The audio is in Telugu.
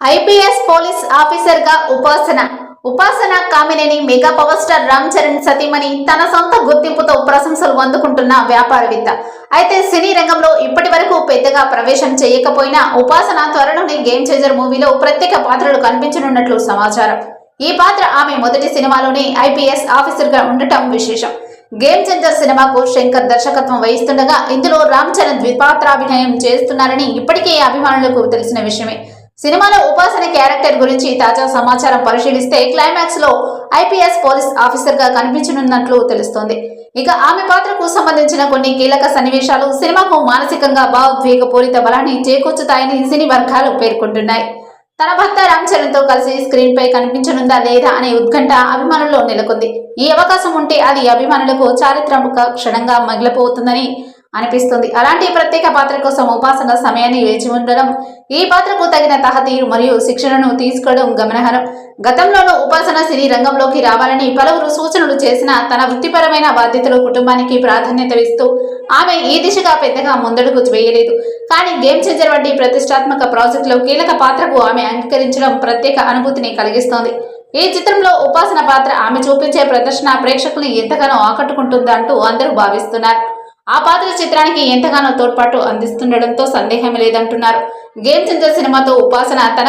ఐపీఎస్ పోలీస్ ఆఫీసర్గా Upasana. Upasana Kamineni mega power star Ram Charan సతీమణి తన సొంత గుర్తింపుతో ప్రశంసలు అందుకుంటున్న వ్యాపారవేత్త. అయితే సినీ రంగంలో ఇప్పటి వరకు పెద్దగా ప్రవేశం చేయకపోయినా ఉపాసన త్వరలోనే గేమ్ చేంజర్ మూవీలో ప్రత్యేక పాత్రలు కనిపించనున్నట్లు సమాచారం. ఈ పాత్ర ఆమె మొదటి సినిమాలోనే ఐపీఎస్ ఆఫీసర్గా ఉండటం విశేషం. గేమ్ చేంజర్ సినిమాకు శంకర్ దర్శకత్వం వహిస్తుండగా ఇందులో రామ్ చరణ్ ద్విపాత్రాభినయం చేస్తున్నారని ఇప్పటికే అభిమానులకు తెలిసిన విషయమే. సినిమాలో ఉపాసన క్యారెక్టర్ గురించి తాజా సమాచారం పరిశీలిస్తే క్లైమాక్స్లో ఐపీఎస్ పోలీస్ ఆఫీసర్గా కనిపించనున్నట్లు తెలుస్తోంది. ఇక ఆమె పాత్రకు సంబంధించిన కొన్ని కీలక సన్నివేశాలు సినిమాకు మానసికంగా భావోద్వేగపూరిత బలాన్ని చేకూర్చుతాయని సినీ వర్గాలు పేర్కొంటున్నాయి. తన భర్త రామ్ చరణ్తో కలిసి స్క్రీన్ పై కనిపించనుందా లేదా అనే ఉత్కంఠ అభిమానుల్లో నెలకొంది. ఈ అవకాశం ఉంటే అది అభిమానులకు చారిత్రాత్మక క్షణంగా మిగిలిపోతుందని అనిపిస్తుంది. అలాంటి ప్రత్యేక పాత్ర కోసం ఉపాసన సమయాన్ని వేచి ఉండడం ఈ పాత్రకు తగిన తహతీరు మరియు శిక్షణను తీసుకోవడం గమనార్హం. గతంలోనూ ఉపాసన సినీ రంగంలోకి రావాలని పలువురు సూచనలు చేసిన తన వృత్తిపరమైన బాధ్యతలు కుటుంబానికి ప్రాధాన్యత ఇస్తూ ఆమె ఈ దిశగా పెద్దగా ముందడుగు వేయలేదు. కానీ గేమ్ చేంజర్ వంటి ప్రతిష్టాత్మక ప్రాజెక్టులో కీలక పాత్రకు ఆమె అంగీకరించడం ప్రత్యేక అనుభూతిని కలిగిస్తోంది. ఈ చిత్రంలో ఉపాసన పాత్ర ఆమె చూపించే ప్రదర్శన ప్రేక్షకుల్ని ఎంతగానో ఆకట్టుకుంటుందంటూ అందరూ భావిస్తున్నారు. ఆ పాత్ర చిత్రానికి ఎంతగానో తోడ్పాటు అందిస్తుండడంతో సందేహం లేదంటున్నారు. గేమ్ చేంజర్ సినిమాతో ఉపాసన తన